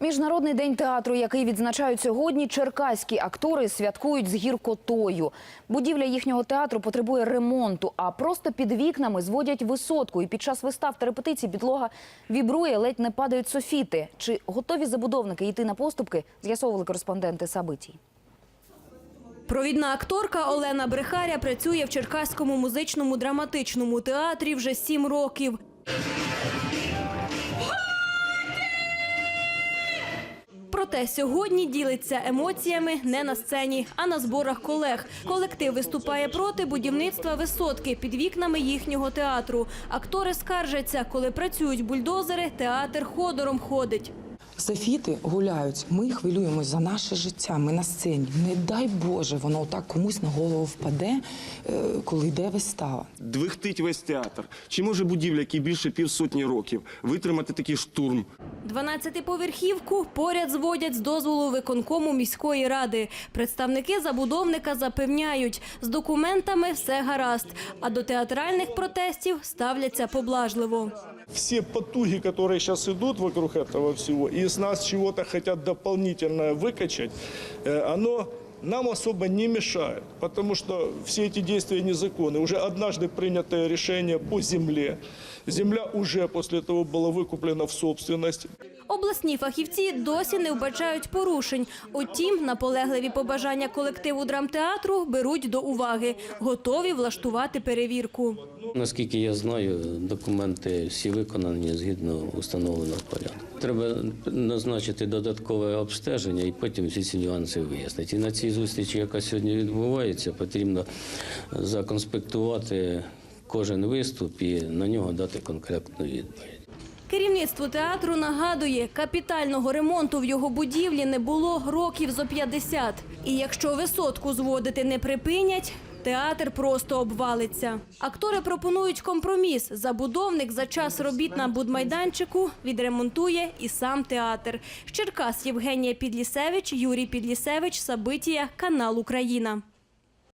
Міжнародний день театру, який відзначають сьогодні, черкаські актори святкують з гіркотою. Будівля їхнього театру потребує ремонту, а просто під вікнами зводять висотку. І під час вистав та репетицій підлога вібрує, ледь не падають софіти. Чи готові забудовники йти на поступки, з'ясовували кореспонденти Сабитій. Провідна акторка Олена Брехаря працює в Черкаському музичному драматичному театрі вже сім років. Проте сьогодні ділиться емоціями не на сцені, а на зборах колег. Колектив виступає проти будівництва висотки під вікнами їхнього театру. Актори скаржаться, коли працюють бульдозери, театр ходором ходить. Софіти гуляють. Ми хвилюємось за наше життя. Ми на сцені. Не дай Боже, воно отак комусь на голову впаде, е, коли йде вистава. Двихтить весь театр. Чи може будівля, якій більше півсотні років, витримати такий штурм? 12-поверхівку поряд зводять з дозволу виконкому міської ради. Представники забудовника запевняють, з документами все гаразд, а до театральних протестів ставляться поблажливо. все потуги, которые сейчас идут вокруг этого всего, и с нас чего-то хотят дополнительно выкачать, э, оно нам особо не мешает, потому что все эти действия незаконны. Уже однажды принятое решение по земле. Земля уже после того была выкуплена в собственность. Обласні фахівці досі не вбачають порушень. Утім, наполегливі побажання колективу драмтеатру беруть до уваги, готові влаштувати перевірку. Наскільки я знаю, документи всі виконані згідно установленого порядку. Треба назначити додаткове обстеження і потім всі ці нюанси вияснити. І на цій зустрічі, яка сьогодні відбувається, потрібно законспектувати кожен виступ і на нього дати конкретну відповідь. Керівництво театру нагадує, капітального ремонту в його будівлі не було років зо 50. І якщо висотку зводити не припинять, театр просто обвалиться. Актори пропонують компроміс. Забудовник за час робіт на будмайданчику відремонтує і сам театр. З Черкас Євгенія Підлісевич, Юрій Підлісевич, Сабитія, канал Україна.